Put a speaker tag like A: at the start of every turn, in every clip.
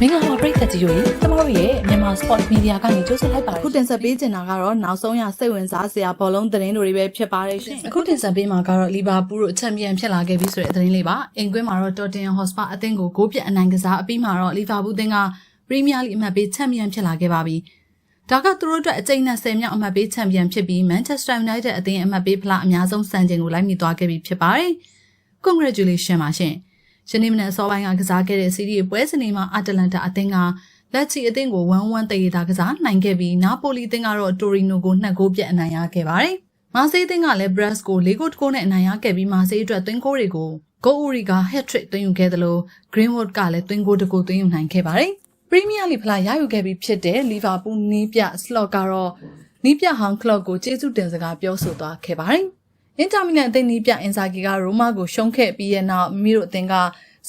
A: မင်္ဂလာပါပရိသတ်ကြီးတို့ရေကျမတို့ရဲ့မြန်မာ Sport Media ကနေကြိုဆိုလိုက်ပါတ
B: အခု
A: ယ်
B: တင်ဆက်ပေးချင်တာကတော့နောက်ဆုံးရစိတ်ဝင်စားစရာဘောလုံးသတင်းတွေပဲဖြစ်ပါတယ်ရှင်
A: အခုတင်ဆက်ပေးမှာကတော့လီဗာပူးတို့ချန်ပီယံဖြစ်လာခဲ့ပြီဆိုတဲ့သတင်းလေးပါအင်ကွင်းမှာတော့ Tottenham Hotspur အသင်းကိုဂိုးပြတ်အနိုင်ကစားအပြီးမှာတော့လီဗာပူးအသင်းကပရီးမီးယားလိအမှတ်ပေးချန်ပီယံဖြစ်လာခဲ့ပါပြီဒါကသူတို့အတွက်အကျိန်နဲ့10မြောက်အမှတ်ပေးချန်ပီယံဖြစ်ပြီး Manchester United အသင်းအမှတ်ပေးဖလားအများဆုံးစံချိန်ကိုလိုက်မိသွားခဲ့ပြီဖြစ်ပါတယ် Congratulations ပါရှင် ယနေ့မနက်အစောပိုင်းကကစားခဲ့တဲ့စီးရီးပွဲစဉ်တွေမှာအတလန်တာအသင်းကလက်ချီအသင်းကို1-1တည်တာကစားနိုင်ခဲ့ပြီးနာပိုလီအသင်းကတော့တိုရီနိုကို2ဂိုးပြတ်အနိုင်ရခဲ့ပါတယ်။မာဆေးအသင်းကလည်းဘရက်စ်ကို၄ဂိုးတကိုးနဲ့အနိုင်ရခဲ့ပြီးမာဆေးအတွက်သွင်းဂိုးတွေကိုဂိုးဦးရီက hat-trick သွင်းယူခဲ့တယ်လို့ Greenwood ကလည်းသွင်းဂိုးတကိုးသွင်းယူနိုင်ခဲ့ပါတယ်။ပရီးမီးယားလိဖလားရယူခဲ့ပြီးဖြစ်တဲ့လီဗာပူးနီးပြစလော့ကတော့နီးပြဟောင်းကလော့ကိုကျေးဇူးတင်စကားပြောဆိုသွားခဲ့ပါတယ်။ အင်တာမီလန်အသင်းနီးပြအင်ဇာဂီကရိုမာကိုရှုံးခဲ့ပြီးရဲ့နောက်မိမိတို့အသင်းက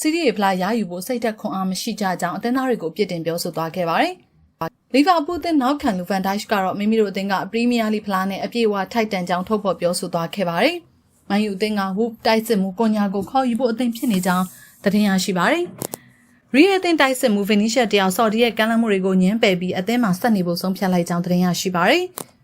A: စီးရီးရေဖလားရယူဖို့စိတ်သက်ခွန်အားမရှိကြကြောင်းအသင်းသားတွေကိုပြစ်တင်ပြောဆိုသွားခဲ့ပါတယ်။လီဗာပူးအသင်းနောက်ခံလူဗန်ဒိုက်ရှ်ကတော့မိမိတို့အသင်းကပရီးမီးယားလိဖလားနဲ့အပြည့်အဝထိုက်တန်ကြောင်းထုတ်ဖော်ပြောဆိုသွားခဲ့ပါတယ်။မန်ယူအသင်းကဝူတိုက်စစ်မှုကွန်ညာကိုခေါ်ယူဖို့အသင်းဖြစ်နေကြောင်းသတင်းရရှိပါတယ်။ရီးရဲ့အသင်းတိုက်စစ်မှုဗင်နီရှက်တယောက်ဆော်ဒီရဲ့ကမ်းလှမ်းမှုတွေကိုညှင်းပယ်ပြီးအသင်းမှာဆက်နေဖို့ဆုံးဖြတ်လိုက်ကြောင်းသတင်းရရှိပါတယ်။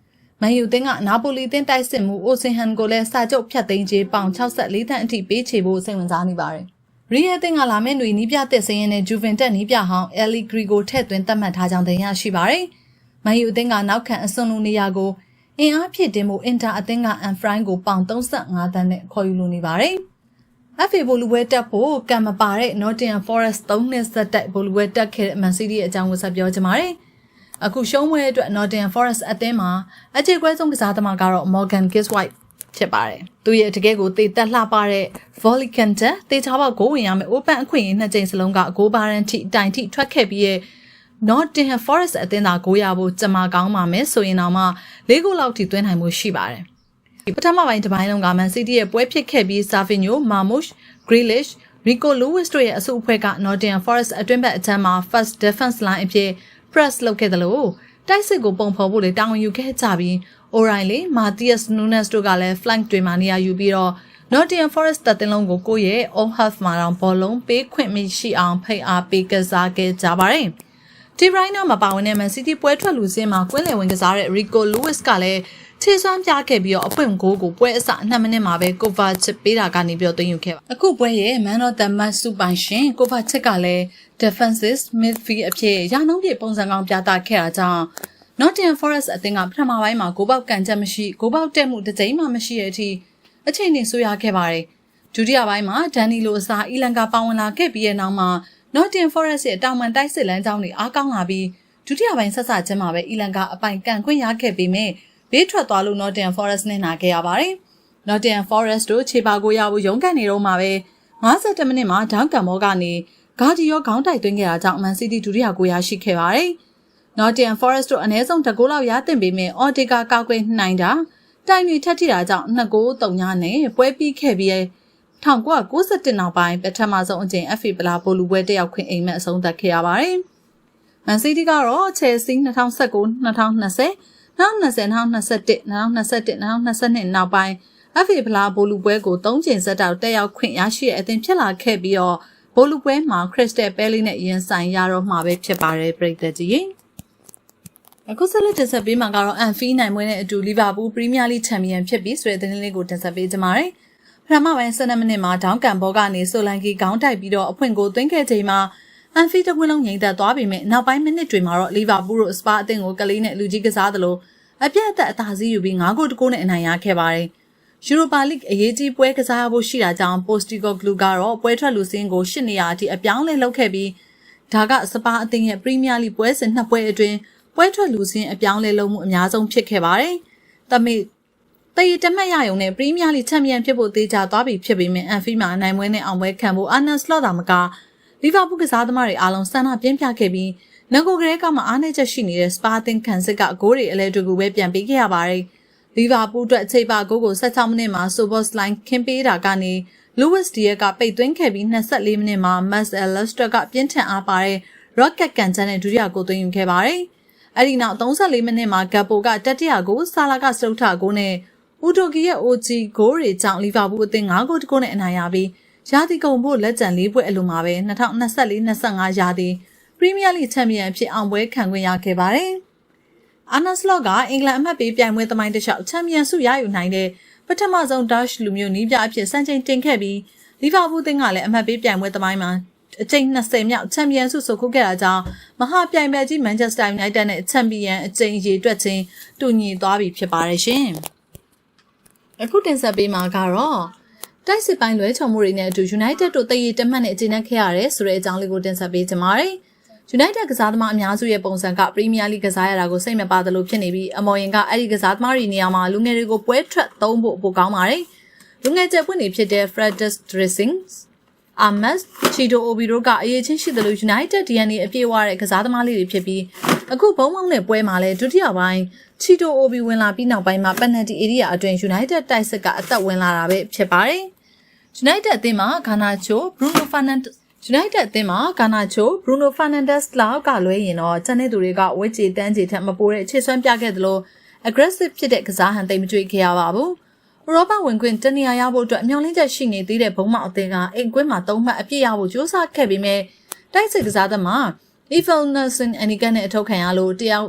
A: မန်ယူအသင်းကနာပိုလီအသင်းတိုက်စစ်မှုအိုဆင်ဟန်ကိုလည်းစာချုပ်ဖြတ်သိမ်းခြင်းပေါင်64တန်းအထိပေးချေဖို့စိတ်ဝင်စားနေပါတယ်။ရီးရဲ့အသင်းကလာမယ့်ຫນွေနီးပြသက်စင်းရင်နဲ့ဂျူဗင်တက်နီးပြဟောင်းအယ်လီဂရီကိုထည့်သွင်းသတ်မှတ်ထားကြောင်းသတင်းရရှိပါတယ်။မန်ယူအသင်းကနောက်ခံအစွန်လူနေရာကိုအင်အားဖြည့်တင်မှုအင်တာအသင်းကအန်ဖရိုင်းကိုပေါင်35တန်းနဲ့ခေါ်ယူလိုနေပါတယ်။ FA ဘိုလူပွဲတက်ဖို့ကံမပါတဲ့ Nottingham Forest 3နှစ်ဆက်တိုက်ဘိုလူပွဲတက်ခဲ့တဲ့ Man City ရဲ့အကြောင်းကိုဆက်ပြောချင်ပါတယ်။ အခုရှုံးပွဲအတွက် Nottingham Forest အသင်းမှာအခြေခွဲဆုံးကစားသမားကတော့ Morgan Giswhite ဖြစ်ပါတယ်။သူရဲ့တကယ်ကိုတေတက်လှပတဲ့ volley counter တေချာပေါက်ဂိုးဝင်ရမယ် open အခွင့်အရေးနှစ်ကြိမ်စလုံးကဂိုးပါရန်ထိတိုင်ထိထွက်ခဲ့ပြီးရဲ့ Nottingham Forest အသင်းသာဂိုးရဖို့ကြံမာကောင်းပါမယ်ဆိုရင်တော့မှ၄ဂိုးလောက်ထိသွင်းနိုင်မှုရှိပါတယ်။ပထမပိုင်းတစ်ပိုင်းလုံးက Man City ရဲ့ပွဲဖြစ်ခဲ့ပြီး Savinho, Marmoush, Grealish, Rico Lewis တို့ရဲ့အစုအဖွဲ့က Nottingham Forest အတွင်းဘက်အချမ်းမှာ first defense line အဖြစ် press လုပ်ခဲ့တယ်လို့တိုက်စစ်ကိုပုံဖော်ဖို့လေတာဝန်ယူခဲ့ကြပြီး O'Reilly, Matthias Nunes တို့ကလည်း flank တွေမှာနေရာယူပြီးတော့ Nottingham Forest တပ်တင်လုံးကိုကိုယ့်ရဲ့ own half မှာတော့ဘောလုံးပေးခွင့်မရှိအောင်ဖိတ်အားပေးကစားခဲ့ကြပါတယ်။ဒီဘရိုင်းနာမပါဝင်တဲ့ Man City ပွဲထွက်လူစင်းမှာကွင်းလယ်ဝင်ကစားတဲ့ Rico Lewis ကလည်း ခြေစွမ်းပြခဲ့ပြီးတော့အပွင့်ဂိုးကိုပွဲအစ2မိနစ်မှာပဲ cover ချစ်ပေးတာကနေပြီးတော့သွင်းယူခဲ့ပါအခုပွဲရဲ့ Man of the Match စုပိုင်ရှင် cover ချစ်ကလည်း defensive midfield အဖြစ်ရာနှုန်းပြည့်ပုံစံကောင်းပြသခဲ့တာကြောင့် Nottingham Forest အသင်းကပထမပိုင်းမှာဂိုးပေါက်ကန်ချက်မရှိဂိုးပေါက်တက်မှုတစ်ကြိမ်မှမရှိတဲ့အထိအချိန်နေဆိုရခဲ့ပါတယ်ဒုတိယပိုင်းမှာဒန်နီလိုအစားအီလန်ကာပါဝင်လာခဲ့ပြီးတဲ့နောက်မှာ Nottingham Forest ရဲ့တောင်ပန်တိုက်စစ်လမ်းကြောင်းတွေအားကောင်းလာပြီးဒုတိယပိုင်းဆက်စချင်းမှာပဲအီလန်ကာအပိုင်ကန်ခွင့်ရခဲ့ပေမဲ့ ဘေးထွက်သွားလို့ Nottingham Forest နဲ့နာခဲ့ရပါတယ်။ Nottingham Forest တို့ခြေပါကိုရဖို့ရုန်းကန်နေတော့မှာပဲ52မိနစ်မှာဒေါင်းကန်မောကနေဂါဒီယောခေါင်းတိုက်သွင်းခဲ့တာကြောင့် Man City ဒုတိယကိုရရှိခဲ့ပါတယ်။ Nottingham Forest တို့အနည်းဆုံးတစ်ဂိုးလောက်ရသင့်ပေမဲ့ Ortega ကောက်ကွယ်နိုင်တာတိုင်တွေထက်ထိတာကြောင့်2ဂိုး3ညနဲ့ပွဲပြီးခဲ့ပြီး1991နောက်ပိုင်းပထမဆုံးအကြိမ် FA ပလာပိုလူပွဲတက်ရောက်ခွင့်အိမ်မက်အဆုံးသတ်ခဲ့ရပါတယ်။ Man City ကတော့ Chelsea 2019 2020 2020 2021 2021 2022နောက်ပိုင်း FA ဖလားဘိုလူပွဲကို၃ချိန်ဆက်တောက်တက်ရောက်ခွင့်ရရှိတဲ့အသင်းဖြစ်လာခဲ့ပြီးတော့ဘိုလူပွဲမှာ Crystal Palace နဲ့ရင်ဆိုင်ရတော့မှာပဲဖြစ်ပါတယ်ပြည်သက်ကြီးအခုဆက်လက်တင်ဆက်ပေးမှာကတော့ Anfield နိုင်ပွဲနဲ့အတူ Liverpool Premier League Champion ဖြစ်ပြီဆိုတဲ့သတင်းလေးကိုတင်ဆက်ပေးကြပါမယ်ပထမပိုင်း12မိနစ်မှာဒေါင်းကန်ဘောကနေဆိုလန်ကီခေါင်းတိုက်ပြီးတော့အဖွင့်ကိုသွင်းခဲ့ချိန်မှာ အန်ဖီတကွင်းလုံးငိမ့်သက်သွားပေမဲ့နောက်ပိုင်းမိနစ်တွေမှာတော့လီဗာပူးတို့စပါအသင်းကိုကလေးနဲ့လူကြီးကစားသလိုအပြတ်အသက်အသာစီးယူပြီး9ဂိုးတကိုးနဲ့အနိုင်ရခဲ့ပါတယ်။ယူရိုပါလိဂ်အရေးကြီးပွဲကစားဖို့ရှိတာကြောင့်ပိုစတီဂိုဂလူကတော့ပွဲထွက်လူစင်းကို၈နေရာအထိအပြောင်းလဲလုပ်ခဲ့ပြီးဒါကစပါအသင်းရဲ့ပရီးမီးယားလိပွဲစဉ်နှစ်ပွဲအတွင်းပွဲထွက်လူစင်းအပြောင်းလဲလုပ်မှုအများဆုံးဖြစ်ခဲ့ပါတယ်။တမိတည်တမတ်ရယုံနဲ့ပရီးမီးယားလိချန်ပီယံဖြစ်ဖို့တေချာသွားပြီဖြစ်ပေမဲ့အန်ဖီမှာအနိုင်ပွဲနဲ့အောင်ပွဲခံဖို့အာနန်စလော့တာမက လီဗာပူးကစားသမားတွေအားလုံးဆန္ဒပြင်းပြခဲ့ပြီးငကိုကလေးကမှအားနည်းချက်ရှိနေတဲ့စပါတင်ခံစစ်ကဂိုးတွေအလဲတူကူပဲပြန်ပေးခဲ့ရပါတယ်။လီဗာပူးအတွက်အခြေပါဂိုးကို16မိနစ်မှာဆိုဘော့စ်လိုင်းခင်းပေးတာကနေလူးဝစ်ဒီယက်ကပိတ်သွင်းခဲ့ပြီး24မိနစ်မှာမတ်အယ်လစတာကပြင်းထန်အားပါတဲ့ Rocket ကန်ချန်နဲ့ဒုတိယဂိုးသွင်းယူခဲ့ပါတယ်။အဲဒီနောက်34မိနစ်မှာဂပ်ပိုကတတိယဂိုးဆာလာကစတုထဂိုးနဲ့ဦးတိုကီရဲ့ OG ဂိုးတွေကြောင့်လီဗာပူးအသင်း9ဂိုးတကိုးနဲ့အနိုင်ရပြီး ရာသီကုန်ဖို့လက်ကျန်၄ပွဲအလိုမှာပဲ2024-25ရာသီပ Premier League ချန်ပီယံဖြစ်အောင်ပွဲခံခွင့်ရခဲ့ပါတယ်။ Arne Slot ကအင်္ဂလန်အမှတ်ပေးပြိုင်ပွဲသမိုင်းတစ်လျှောက်ချန်ပီယံဆုရယူနိုင်တဲ့ပထမဆုံး Dutch လူမျိုးနီးပြအဖြစ်စံချိန်တင်ခဲ့ပြီးလီဗာပူးသင်းကလည်းအမှတ်ပေးပြိုင်ပွဲသမိုင်းမှာအကြိမ်20မြောက်ချန်ပီယံဆုဆိုခုခဲ့တာကြောင့်မဟာပြိုင်ပွဲကြီး Manchester United နဲ့ချန်ပီယံအကြိမ်ရေတွက်ခြင်းတူညီသွားပြီဖြစ်ပါတယ်ရှင်။အခုတင်ဆက်ပေးမှာကတော့ တိုက်စစ်ပိုင်းလွဲချော်မှုတွေနဲ့အတူ United တို့တည်ရည်တမှတ်နဲ့အကျဉ်းနှက်ခဲ့ရတယ်ဆိုတဲ့အကြောင်းလေးကိုတင်ဆက်ပေးကြပါမယ်။ United ကစားသမားအများစုရဲ့ပုံစံက Premier League ကစားရတာကိုစိတ်မပါသလိုဖြစ်နေပြီးအမော်ရင်ကအဲ့ဒီကစားသမားတွေနေရာမှာလူငယ်တွေကိုပွဲထွက်သုံးဖို့ပိုကောင်းပါတယ်။လူငယ်ချက်ပွင့်နေဖြစ်တဲ့ Fredus Dressings Amas Chido Obi တို့ကအရေးချင်းရှိသလို United DNA အပြည့်အဝတဲ့ကစားသမားလေးတွေဖြစ်ပြီးအခုဘုံမောင်းတဲ့ပွဲမှာလည်းဒုတိယပိုင်း Chido Obi ဝင်လာပြီးနောက်ပိုင်းမှာ penalty area အတွင်း United တိုက်စစ်ကအသက်ဝင်လာတာပဲဖြစ်ပါတယ်။ United အသင်းမှာ Garnacho, Bruno Fernandes United အသင်းမှာ Garnacho, Bruno Fernandes လောက်ကလွဲရင်တော့ကျန်တဲ့သူတွေကဝစ်ချီတန်းချီထက်မပိုတဲ့ခြေစွမ်းပြခဲ့သလို aggressive ဖြစ်တဲ့ကစားဟန်သိမ့်မကြွေခဲ့ရပါဘူး။ဥရောပဝင်ခွင့်တနေရာရဖို့အတွက်အမျှော်လင့်ချက်ရှိနေသေးတဲ့ဘုံမောက်အသင်းကအိမ်ကွင်းမှာသုံးမှတ်အပြည့်ရဖို့ကြိုးစားခဲ့ပေမဲ့တိုက်စစ်ကစားသမား Evil Nelson Anigan နဲ့အထောက်ခံရလို့တယောက်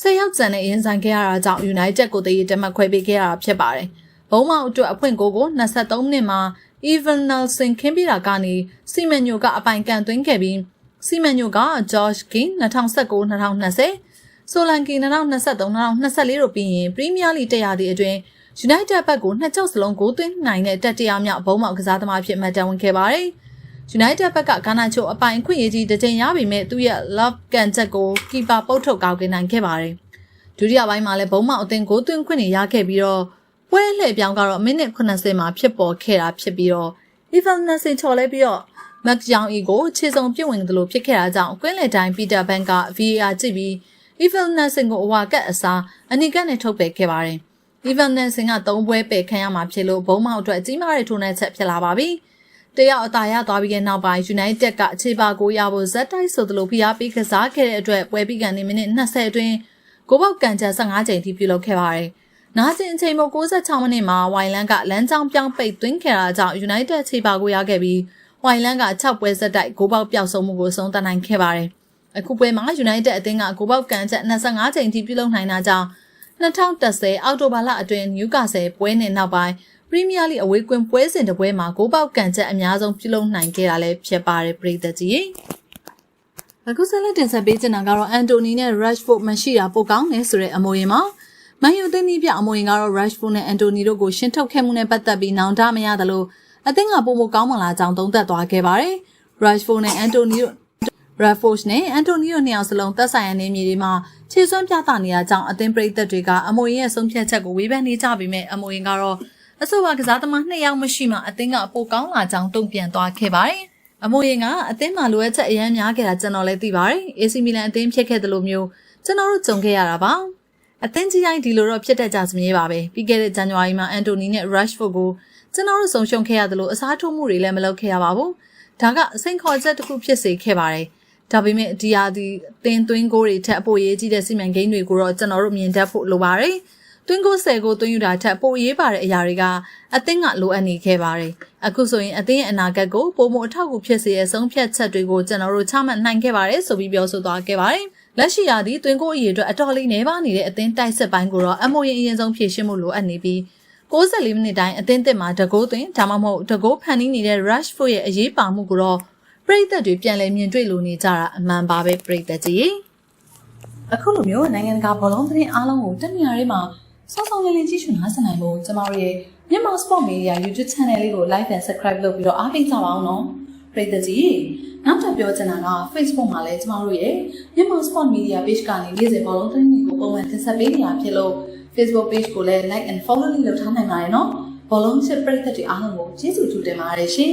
A: ဆယ်ယောက်ကျန်နဲ့ရင်ဆိုင်ခဲ့ရတာကြောင့် United ကိုတည်ရတမတ်ခွဲပေးခဲ့ရတာဖြစ်ပါတယ်။ဘုံမောက်အတွက်အဖွင့်ကိုကို23မိနစ်မှာ Evil Nelson ခင်းပြတာကနေစီမန်ညိုကအပိုင်ကန်သွင်းခဲ့ပြီးစီမန်ညိုက George King 2019-2020ဆိုလန်ကီ2023-2024တို့ပြီးရင် Premier League တရားသည့်အတွင်း United ဘက်ကိုနှစ်ကြောက်စလုံးဂိုးသွင်းနိုင်တဲ့တက်တရားမြောက်ဘုံမောက်ကစားသမားဖြစ်မှတ်တမ်းဝင်ခဲ့ပါတယ်။ United ဘက်ကဂါနာချိုအပိုင်ခွင့်ရကြီးတစ်ချိန်ရပေမဲ့သူ့ရဲ့ love ကန်ချက်ကိုကီပါပုတ်ထုတ်ကောက်ကင်နိုင်ခဲ့ပါတယ်။ဒုတိယပိုင်းမှာလည်းဘုံမောက်အသင်းဂိုးသွင်းခွင့်ရခဲ့ပြီးတော့ ပွဲလှည့်ပြောင်းကတော့မိနစ်80မှာဖြစ်ပေါ်ခဲ့တာဖြစ်ပြီးတော့ Evan Nelson ချော်လဲပြီးတော့မက်ကြောင်အီကိုခြေစုံပြုတ်ဝင်သလိုဖြစ်ခဲ့တာကြောင့်ကွင်းလယ်တိုင်းပီတာဘန်က VAR ကြည့်ပြီး Evan Nelson ကိုအဝါကတ်အစားအနီကတ်နဲ့ထုတ်ပယ်ခဲ့ပါတယ်။ Evan Nelson က၃ပွဲပယ်ခံရမှာဖြစ်လို့ဘုံမောက်အတွက်ကြီးမားတဲ့ထိုးနှက်ချက်ဖြစ်လာပါပြီ။တယောက်အသာရသွားပြီးတဲ့နောက်ပိုင်း United ကအခြေပါကိုရဖို့ဇက်တိုက်ဆိုသလိုဖိအားပေးကစားခဲ့တဲ့အတွက်ပွဲပြီးကန်နေမိနစ်20အတွင်းကိုပေါက်ကန်ချက်15ချိန်ထိပြုလုပ်ခဲ့ပါတယ်။ နားကျင်အချိန်မို့66မိနစ်မှာဝိုင်လန်ကလမ်းကြောင်းပြောင်းပိတ်သွင်းခဲ့တာကြောင့် United ခြေပါကိုရခဲ့ပြီးဝိုင်လန်က6ပွဲဆက်တိုက်ကိုပေါက်ပျောက်ဆုံးမှုကိုဆုံးသတ်နိုင်ခဲ့ပါတယ်။အခုပွဲမှာ United အသင်းကကိုပေါက်ကန်ချက်25ချိန်ထိပြုလုပ်နိုင်တာကြောင့်2010အောက်တိုဘာလအတွင်းနယူကာဆယ်ပွဲနဲ့နောက်ပိုင်းပရီးမီးယားလိအဝေးကွင်းပွဲစဉ်တစ်ပွဲမှာဂိုးပေါက်ကန်ချက်အများဆုံးပြုလုပ်နိုင်ခဲ့တာလည်းဖြစ်ပါတယ်ပြည်သက်ကြီးအခုဆက်လက်တင်ဆက်ပေးချင်တာကတော့အန်တိုနီနဲ့ Rashford မရှိတာပိုကောင်းတယ်ဆိုတဲ့အမွေအမှာ မန်ယူသင်းကြီးပြအမွေကတော့ Rashford နဲ့အန်တိုနီတို့ကိုရှင်းထုတ်ခဲ့မှုနဲ့ပတ်သက်ပြီးနောင်တမရသလိုအသင်းကပုံမကောင်းမလာကြောင်းသုံးသပ်သွားခဲ့ပါတယ် Rashford နဲ့အန်တိုနီတို့ Rafford နဲ့အန်တိုနီယိုနှစ်ယောက်စလုံးသက်ဆိုင်ရာနေမြေတွေမှာခြေစွမ်းပြသနေရကြောင်းအသင်းပရိသတ်တွေကအမွေရဲ့ဆုံးဖြတ်ချက်ကိုဝေဖန်နေကြပေမဲ့အမွေကတော့အဆိုပါကစားသမားနှစ်ယောက်မရှိမှအသင်းကအပိုကောင်းလာကြောင်းတုံ့ပြန်သွားခဲ့ပါတယ်။အမွေရင်ကအသင်းမှာလိုအပ်ချက်အများများခဲ့တာကျွန်တော်လည်းသိပါတယ်။ AC Milan အသင်းဖြစ်ခဲ့သလိုမျိုးကျွန်တော်တို့ကြုံခဲ့ရတာပါ။ အသင်းကြီးတိုင်းဒီလိုတော့ဖြစ်တတ်ကြစမြဲပါပဲ။ပြီးခဲ့တဲ့ဇန်နဝါရီမှာအန်တိုနီနဲ့ Rashford ကိုကျွန်တော်တို့ဆုံရှုံခဲ့ရသလိုအစားထိုးမှုတွေလည်းမလုပ်ခဲ့ရပါဘူး။ဒါကအစိန်ခေါ်ချက်တစ်ခုဖြစ်စေခဲ့ပါတယ်။ဒါပေမဲ့ဒီဟာဒီသင်သွင်းကိုတွေထက်အပိုရေးကြီးတဲ့စီမံကိန်းတွေကိုတော့ကျွန်တော်တို့မြင်တတ်ဖို့လိုပါတယ်။သွင်းကို10ကိုသွင်းယူတာထက်ပိုရေးပါတဲ့အရာတွေကအသင်းကလိုအပ်နေခဲ့ပါတယ်။အခုဆိုရင်အသင်းရဲ့အနာဂတ်ကိုပုံမအထောက်အကူဖြစ်စေတဲ့ဆုံးဖြတ်ချက်တွေကိုကျွန်တော်တို့ချမှတ်နိုင်ခဲ့ပါတယ်ဆိုပြီးပြောဆိုသွားခဲ့ပါတယ်။ လက်ရှိရာသီသွင်းကိုအရေးအတွက်အတော်လေးနေပါနေတဲ့အသင်းတိုက်စစ်ပိုင်းကိုတော့အမိုရင်အရင်ဆုံးဖြည့်ရှင်းမှုလိုအပ်နေပြီး64မိနစ်တိုင်းအသင်းသစ်မှာတကိုးသွင်းဒါမှမဟုတ်တကိုးဖန်တီးနေတဲ့ Rashford ရဲ့အရေးပါမှုကိုတော့ပရိသတ်တွေပြန်လည်မြင်တွေ့လိုနေကြတာအမှန်ပါပဲပရိသတ်ကြီးအခုလိုမျိုးနိုင်ငံတကာဘောလုံးသတင်းအားလုံးကိုတက်နေရာတွေမှာစောစောလေးလေးကြည့်ရှုနားဆင်နိုင်ဖို့ကျမတို့ရဲ့မြန်မာ Sport Media YouTube Channel လေးကို Like and Subscribe လုပ်ပြီးတော့အားပေးကြပါအောင်နော် ပရိသတ်ကြီးနောက်ထပ်ပြောချင်တာက Facebook မှာလည်းကျမတို့ရဲ့မြန်မာ Sport Media Page ကနေနေ့စဉ်ဘောလုံးသတင်းတွေကိုပုံမှန်တင်ဆက်ပေးနေတာဖြစ်လို့ Facebook Page ကိုလည်း Like and Follow လုပ်ထားနိုင်ပါတယ်နော်ဘောလုံးချစ်ပရိသတ်တွေအားလုံးကိုကျေးဇူးတူတင်ပါတယ်ရှင်